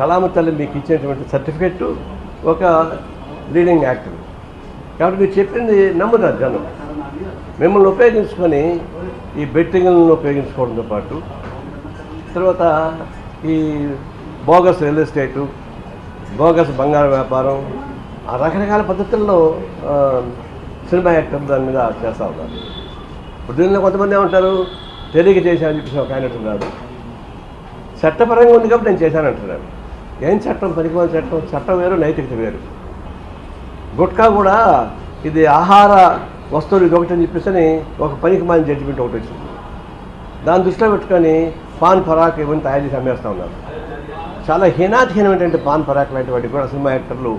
కళామ తల్లి మీకు ఇచ్చినటువంటి సర్టిఫికెట్ ఒక లీడింగ్ యాక్టర్ కాబట్టి మీరు చెప్పింది నమ్ముతారు జనం? మిమ్మల్ని ఉపయోగించుకొని ఈ బెట్టింగ్లను ఉపయోగించుకోవడంతో పాటు తర్వాత ఈ బోగస్ రియల్ ఎస్టేటు బోగస్ బంగారు వ్యాపారం ఆ రకరకాల పద్ధతుల్లో సినిమా యాక్టర్ దాని మీద చేస్తూ ఉన్నారు. ఇప్పుడు దీనిలో కొంతమంది ఏమంటారు? తెలియక చేశానని చెప్పేసి ఒక ఆయన అంటున్నాడు చట్టపరంగా ఉంది కాబట్టి నేను చేశానంటున్నాను. ఏం చట్టం? పనికిమాల చట్టం? చట్టం వేరు నైతికత వేరు. గుట్కా కూడా ఇది ఆహార వస్తువులు ఇది ఒకటి అని చెప్పేసి ఒక పనికి మాలిన జడ్జిమెంట్ ఒకటి వచ్చింది. దాని దృష్టిలో పెట్టుకొని పాన్ పరాక్ ఇవన్నీ తయారు చేసి అమ్మేస్తూ ఉన్నారు. చాలా హీనాతిహీనమైనటువంటి పాన్ పరాక్ లాంటి వాటికి కూడా సినిమా యాక్టర్లు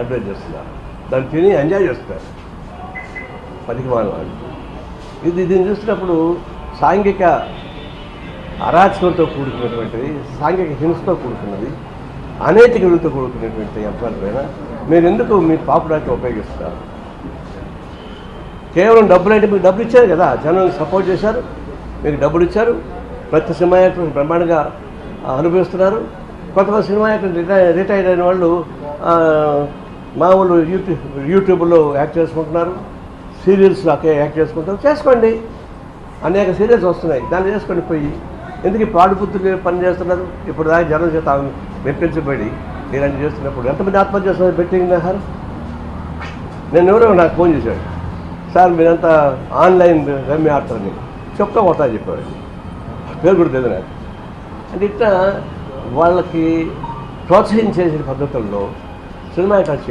అడ్వైజ్ చేస్తున్నారు. దాన్ని తిని ఎంజాయ్ చేస్తారు పనికి మాలిన వాళ్ళు ఇది దీన్ని చూసినప్పుడు సాంఘిక అరాచకంతో కూడుకున్నటువంటిది సాంఘిక హింసతో కూడుకున్నది అనైతిక విలువతో కూడుకున్నటువంటి అంశాల పైన మీరు ఎందుకు మీ పాపులారిటీ ఉపయోగిస్తారు? కేవలం డబ్బులు అంటే మీకు డబ్బులు ఇచ్చారు కదా జనం సపోర్ట్ చేశారు మీకు డబ్బులు ఇచ్చారు ప్రతి సినిమా యాక్టర్ బ్రహ్మాండంగా అనుభవిస్తున్నారు. కొంతమంది సినిమా యాక్టర్ రిటైర్ రిటైర్ అయిన వాళ్ళు మామూలు యూట్యూబ్ యూట్యూబ్లో యాక్ట్ చేసుకుంటున్నారు సీరియల్స్లో అకే యాక్ట్ చేసుకుంటారు. చేసుకోండి. అనేక సీరియల్స్ వస్తున్నాయి. దాన్ని చేసుకోండి పోయి ఎందుకు ఈ పాడుపుత్రులు పని చేస్తున్నారు? ఇప్పుడు దాకా జనం చేత మెప్పించబడి ఇలాంటి చేస్తున్నప్పుడు ఎంతమంది ఆత్మహత్య చేస్తున్నారు బెట్టింగ్ సార్? నేను ఎవరో నాకు ఫోన్ చేశాడు. సార్ మీరంతా ఆన్లైన్ రమ్మి ఆడతారని చెప్తా కొడతా చెప్పారు పేరు కూడా తెలియదు నాకు. అంటే ఇట్లా వాళ్ళకి ప్రోత్సహించేసిన పద్ధతుల్లో సినిమా యాక్టర్స్